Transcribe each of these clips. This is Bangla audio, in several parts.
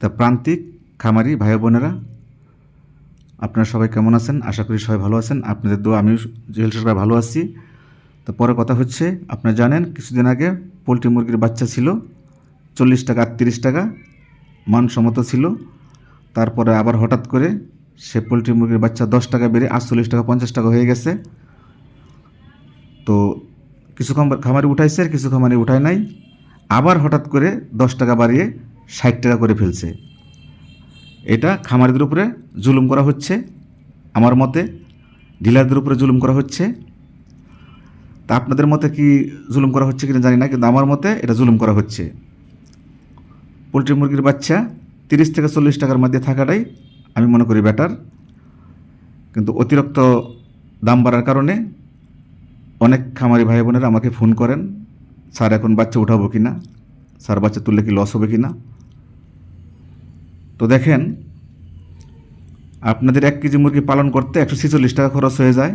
তা প্রান্তিক, খামারি ভাই বোনেরা, আপনারা সবাই কেমন আছেন? আশা করি সবাই ভালো আছেন। আপনাদের দোয়া, আমিও জুয়েল সরকার ভালো আছি। তো পরে কথা হচ্ছে, আপনারা জানেন, কিছুদিন আগে পোলট্রি মুরগির বাচ্চা ছিল, চল্লিশ টাকা, আটত্রিশ টাকা, মানসম্মত ছিল। তারপরে আবার হঠাৎ করে সে পোলট্রি মুরগির বাচ্চা দশ টাকা বেড়ে আটচল্লিশ টাকা, পঞ্চাশ টাকা হয়ে গেছে। তো কিছু খাম- খামারে উঠাইছে, আর কিছু খামারে উঠায় নাই। আবার হঠাৎ করে দশ টাকা বাড়িয়ে ষাট টাকা করে ফেলছে। এটা খামারিদের উপরে জুলুম করা হচ্ছে, আমার মতে ডিলারদের উপরে জুলুম করা হচ্ছে। তা আপনাদের মতে কি জুলুম করা হচ্ছে কিনা জানি না, কিন্তু আমার মতে এটা জুলুম করা হচ্ছে। পোলট্রি মুরগির বাচ্চা তিরিশ থেকে চল্লিশ টাকার মধ্যে থাকাটাই আমি মনে করি বেটার কিন্তু অতিরিক্ত দাম বাড়ার কারণে অনেক খামারি ভাই বোনেরা আমাকে ফোন করেন, স্যার, এখন বাচ্চা উঠাবো কি না স্যার, বাচ্চা তুললে কি লস হবে কি না তো দেখেন, আপনাদের এক কেজি মুরগি পালন করতে একশো ছেচল্লিশ টাকা খরচ হয়ে যায়।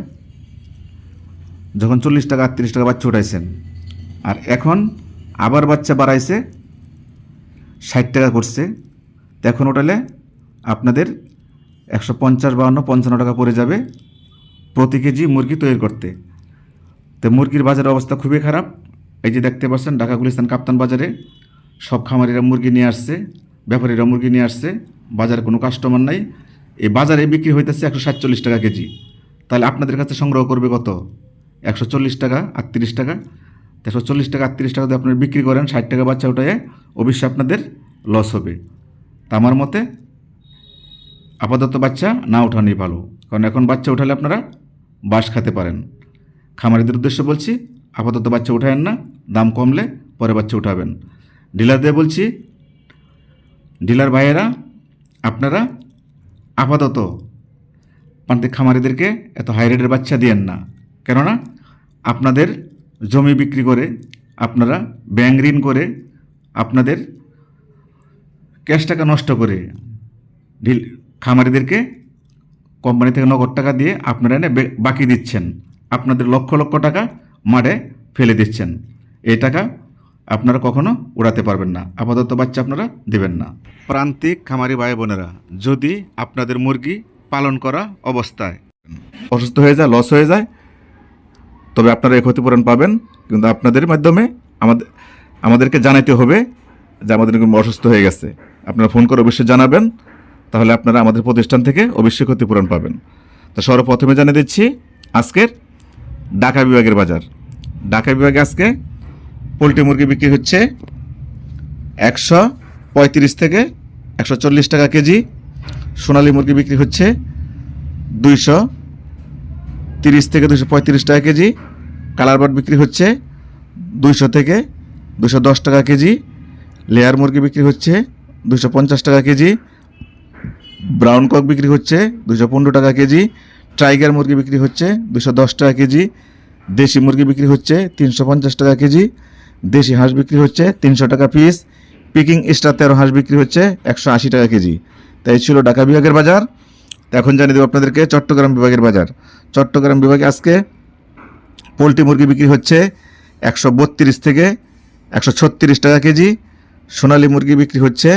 যখন চল্লিশ টাকা, আটত্রিশ টাকা বাচ্চা উঠাইছেন। আর এখন আবার বাচ্চা বাড়াইছে, ষাট টাকা করছে। এখন ওটালে আপনাদের একশো পঞ্চাশ বাউন্ন, পঞ্চান্ন টাকা পড়ে যাবে প্রতি কেজি মুরগি তৈরি করতে। তো মুরগির বাজারের অবস্থা খুবই খারাপ। এই যে দেখতে পাচ্ছেন, ঢাকা গুলিস্তান কাপ্তান বাজারে সব খামারিরা মুরগি নিয়ে আসছে। ব্যাপারীরা মুরগি নিয়ে আসছে, বাজারে কোনো কাস্টমার নাই। এই বাজারে বিক্রি হইতেছে একশো সাতচল্লিশ টাকা কেজি। তাহলে আপনাদের কাছে সংগ্রহ করবে কত? একশো চল্লিশ টাকা, আটত্রিশ টাকা। একশো চল্লিশ টাকা, আটত্রিশ টাকা যদি আপনারা বিক্রি করেন, ষাট টাকা বাচ্চা উঠায় অবশ্যই আপনাদের লস হবে। তা আমার মতে আপাতত বাচ্চা না ওঠানোই ভালো। কারণ এখন বাচ্চা উঠালে আপনারা বাঁশ খেতে পারেন। খামারিদের উদ্দেশ্যে বলছি, আপাতত বাচ্চা উঠায়েন না, দাম কমলে পরে বাচ্চা উঠাবেন। ডিলারদের বলছি ডিলার ভাইয়েরা, আপনারা আপাতত প্রান্তিক খামারিদেরকে এত হাই রেটের বাচ্চা দিয়েন না। কেননা আপনাদের জমি বিক্রি করে, আপনারা ব্যাংক ঋণ করে, আপনাদের ক্যাশ টাকা নষ্ট করে ঢিল খামারিদেরকে কোম্পানি থেকে নগদ টাকা দিয়ে আপনারা এনে বাকি দিচ্ছেন। আপনাদের লক্ষ লক্ষ টাকা মাঠে ফেলে দিচ্ছেন। এই টাকা আপনারা কখনো উড়াতে পারবেন না। আপাতত বাচ্চা আপনারা দেবেন না। প্রান্তিক খামারি ভাই বোনেরা, যদি আপনাদের মুরগি পালন করা অবস্থায় অসুস্থ হয়ে যায় লস হয়ে যায়, তবে আপনারা এই ক্ষতিপূরণ পাবেন। কিন্তু আপনাদের মাধ্যমে আমাদের আমাদেরকে জানাতে হবে যে আমাদের অসুস্থ হয়ে গেছে। আপনারা ফোন করে অবশ্যই জানাবেন, তাহলে আপনারা আমাদের প্রতিষ্ঠান থেকে অবশ্যই ক্ষতিপূরণ পাবেন। তো সর্বপ্রথমে জানিয়ে দিচ্ছি, আজকের ঢাকা বিভাগের বাজার। ঢাকা বিভাগে আজকে পোলট্রি মুরগি বিক্রি হচ্ছে একশো পঁয়ত্রিশ থেকে একশো চল্লিশ টাকা কেজি। সোনালী মুরগি বিক্রি হচ্ছে দুইশো তিরিশ থেকে দুশো পঁয়ত্রিশ টাকা কেজি। কালার বাট বিক্রি হচ্ছে দুইশো থেকে দুশো দশ টাকা কেজি। লেয়ার মুরগি বিক্রি হচ্ছে দুশো পঞ্চাশ টাকা কেজি। ব্রাউন কক বিক্রি হচ্ছে দুশো পনেরো টাকা কেজি। টাইগার মুরগি বিক্রি হচ্ছে দুশো দশ টাকা কেজি। দেশি মুরগি বিক্রি হচ্ছে তিনশো পঞ্চাশ টাকা কেজি। দেশি হাঁস বিক্রি হচ্ছে তিনশো টাকা পিস পিকিং স্টার তেরো হাঁস বিক্রি হচ্ছে একশো আশি টাকা কেজি। তাই ছিল ঢাকা বিভাগের বাজার। এখন জানিয়ে দেবো আপনাদেরকে চট্টগ্রাম বিভাগের বাজার। চট্টগ্রাম বিভাগে আজকে পোলট্রি মুরগি বিক্রি হচ্ছে একশো বত্রিশ থেকে একশো ছত্রিশ টাকা কেজি। সোনালী মুরগি বিক্রি হচ্ছে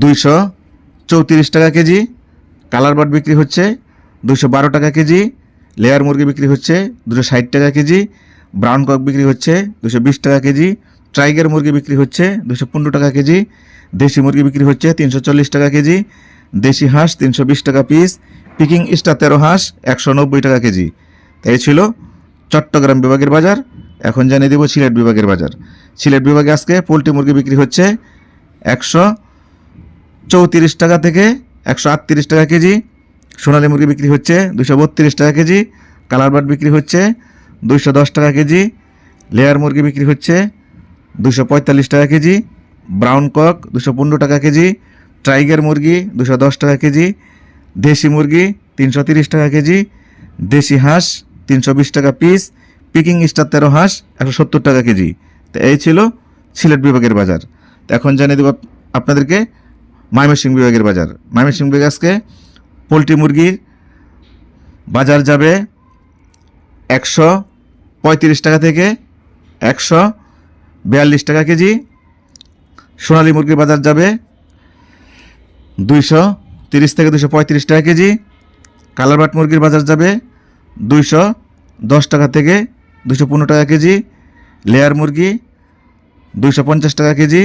দুইশো চৌত্রিশ টাকা কেজি। কালার বাট বিক্রি হচ্ছে দুশো বারো টাকা কেজি। লেয়ার মুরগি বিক্রি হচ্ছে দুশো ষাট টাকা কেজি। ব্রাউন কক বিক্রি হচ্ছে দুশো বিশ টাকা কেজি টাইগার মুরগি বিক্রি হচ্ছে দুশো পনেরো টাকা কেজি, দেশি মুরগি বিক্রি হচ্ছে তিনশো চল্লিশ টাকা কেজি, দেশি হাঁস তিনশো বিশ টাকা পিস পিকিং স্টার তেরো হাঁস একশো নব্বই টাকা কেজি। তাই ছিল চট্টগ্রাম বিভাগের বাজার, এখন জানিয়ে দেবো সিলেট বিভাগের বাজার। সিলেট বিভাগে আজকে পোলট্রি মুরগি বিক্রি হচ্ছে একশো চৌত্রিশ টাকা থেকে একশো আটত্রিশ টাকা কেজি, সোনালী মুরগি বিক্রি হচ্ছে দুশো বত্রিশ টাকা কেজি, কালার বাট বিক্রি হচ্ছে দুইশো দশ টাকা কেজি, লেয়ার মুরগি বিক্রি হচ্ছে দুশো পঁয়তাল্লিশ টাকা কেজি, ব্রাউন কক দুশো পনেরো টাকা কেজি, টাইগার মুরগি দুশো দশ টাকা কেজি, দেশি মুরগি তিনশো তিরিশ টাকা কেজি, দেশি হাঁস তিনশো বিশ টাকা পিস, পিকিং স্টার তেরো হাঁস একশো সত্তর টাকা কেজি। তো এই ছিল সিলেট বিভাগের বাজার। তো এখন জানিয়ে দেবো আপ- আপনাদেরকে ময়মনসিংহ বিভাগের বাজার। ময়মনসিংহ বিভাগ আজকে পোলট্রি মুরগির বাজার যাবে একশো পঁয়ত্রিশ টাকা থেকে একশো বিয়াল্লিশ টাকা কেজি। সোনালী মুরগির বাজার যাবে দুইশো তিরিশ থেকে দুশো পঁয়ত্রিশ টাকা কেজি। কালারবাট মুরগির বাজার যাবে দুইশো দশ টাকা থেকে দুশো পনেরো টাকা কেজি। লেয়ার মুরগি দুইশো পঞ্চাশ টাকা কেজি।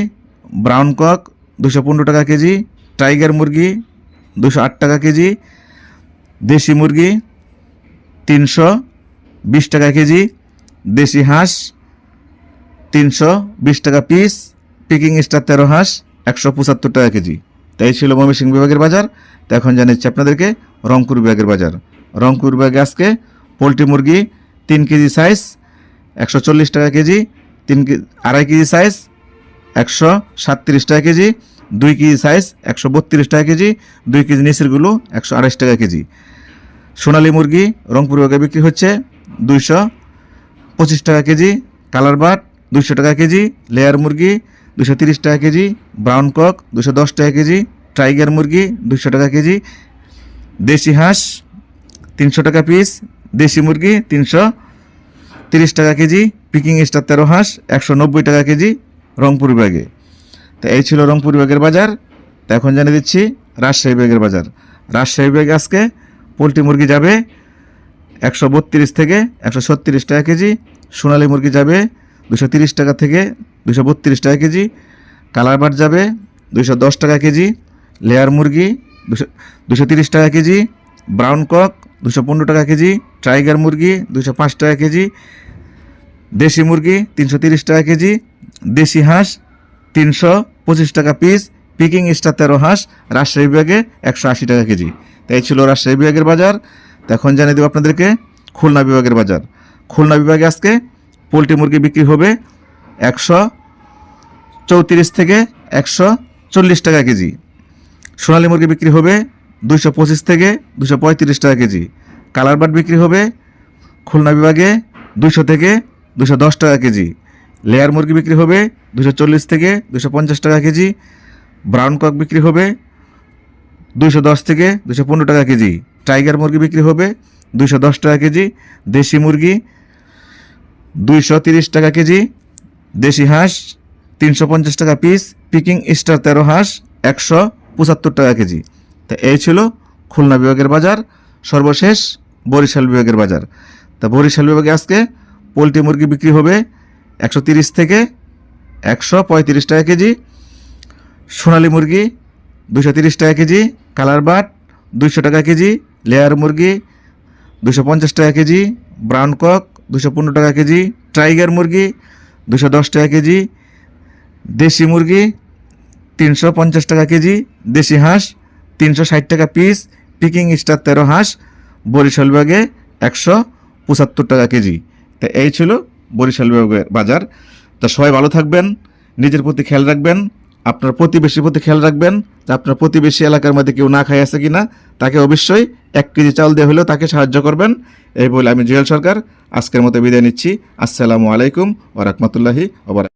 ব্রাউন কক দুশো পনেরো টাকা কেজি। টাইগার মুরগি দুশো আট টাকা কেজি। দেশি মুরগি তিনশো বিশ টাকা কেজি। দেশি হাঁস, তিনশো বিশ টাকা পিস পিকিং স্টার তেরো হাঁস, একশো পঁচাত্তর টাকা কেজি। তাই ছিল ময়মনসিংহ বিভাগের বাজার। তো এখন জানাচ্ছি আপনাদেরকে রংপুর বিভাগের বাজার। রংপুর বিভাগে আজকে পোলট্রি মুরগি তিন কেজি সাইজ একশো চল্লিশ টাকা কেজি, তিন আড়াই কেজি সাইজ একশো সাতত্রিশ টাকা কেজি, দুই কেজি সাইজ একশো বত্রিশ টাকা কেজি, দুই কেজি নিচেরগুলো একশো আড়াইশ টাকা কেজি। সোনালী মুরগি রংপুর বিভাগে বিক্রি হচ্ছে দুইশো পঁচিশ টাকা কেজি কালার বাট দুইশো টাকা কেজি লেয়ার মুরগি দুশো তিরিশ টাকা কেজি ব্রাউন কক দুশো দশ টাকা কেজি টাইগার মুরগি দুশো টাকা কেজি দেশি হাঁস, তিনশো টাকা পিস, দেশি মুরগি, তিনশো তিরিশ টাকা কেজি, পিকিং স্টার তেরো হাঁস, একশো নব্বই টাকা কেজি রংপুর বিভাগে তো এই ছিল রংপুর বিভাগের বাজার। তো এখন জানিয়ে দিচ্ছি রাজশাহী বিভাগের বাজার। রাজশাহী বিভাগে আজকে পোলট্রি মুরগি যাবে। একশো বত্রিশ থেকে একশো ছত্রিশ টাকা কেজি, সোনালী মুরগি যাবে দুশো তিরিশ টাকা থেকে দুশো বত্রিশ টাকা কেজি, কালার বাট যাবে দুশো দশ টাকা কেজি, লেয়ার মুরগি দুশো দুশো তিরিশ টাকা কেজি, ব্রাউন কক দুশো পনেরো টাকা কেজি, টাইগার মুরগি দুশো পাঁচ টাকা কেজি, দেশি মুরগি তিনশো তিরিশ টাকা কেজি, দেশি হাঁস তিনশো পঁচিশ টাকা পিস পিকিং স্টার তেরো হাঁস, রাজশাহী বিভাগে একশো আশি টাকা কেজি। তাই ছিল রাজশাহী বিভাগের বাজার। তো এখন জানিয়ে দেবো আপনাদেরকে খুলনা বিভাগের বাজার। খুলনা বিভাগে আজকে পোলট্রি মুরগি বিক্রি হবে একশো চৌত্রিশ থেকে একশো চল্লিশ টাকা কেজি। সোনালী মুরগি বিক্রি হবে দুইশো পঁচিশ থেকে দুশো পঁয়ত্রিশ টাকা কেজি। কালার বাট বিক্রি হবে খুলনা বিভাগে দুশো থেকে দুশো দশ টাকা কেজি। লেয়ার মুরগি বিক্রি হবে দুশো চল্লিশ থেকে দুশো পঞ্চাশ টাকা কেজি। ব্রাউন কক বিক্রি হবে দুশো দশ থেকে দুশো পনেরো টাকা কেজি। টাইগার মুরগি বিক্রি হবে দুশো দশ টাকা কেজি, দেশি মুরগি দুইশো তিরিশ টাকা কেজি, দেশি হাঁস তিনশো পঞ্চাশ টাকা পিস পিকিং স্টার তেরো হাঁস একশো পঁচাত্তর টাকা কেজি। তা এই ছিল খুলনা বিভাগের বাজার, সর্বশেষ বরিশাল বিভাগের বাজার। তা বরিশাল বিভাগে আজকে পোলট্রি মুরগি বিক্রি হবে একশো তিরিশ থেকে একশো পঁয়ত্রিশ টাকা কেজি, সোনালী মুরগি দুশো তিরিশ টাকা কেজি, কালার বাট দুইশো টাকা কেজি লেয়ার মুরগি, দুশো পঞ্চাশ টাকা কেজি ব্রাউন কক দুশো পনেরো টাকা কেজি টাইগার মুরগি, দুশো দশ টাকা কেজি, দেশি মুরগি, তিনশো পঞ্চাশ টাকা কেজি, দেশি হাঁস, তিনশো ষাট টাকা পিস পিকিং স্টার তেরো হাঁস, বরিশাল বিভাগে একশো পঁচাত্তর টাকা কেজি। তা এই ছিল বরিশাল বাজার। তা সবাই ভালো থাকবেন, নিজের প্রতি খেয়াল রাখবেন। আপনার প্রতিবেশীর প্রতি খেয়াল রাখবেন যে আপনার প্রতিবেশী এলাকার মধ্যে কেউ না খাই আছে কি না তাকে অবশ্যই এক কেজি চাল দেওয়া হলেও তাকে সাহায্য করবেন। এই বলে আমি জুয়েল সরকার। আজকের মতো বিদায় নিচ্ছি। আসসালামু আলাইকুম ওরহমতুল্লাহি ওবরাক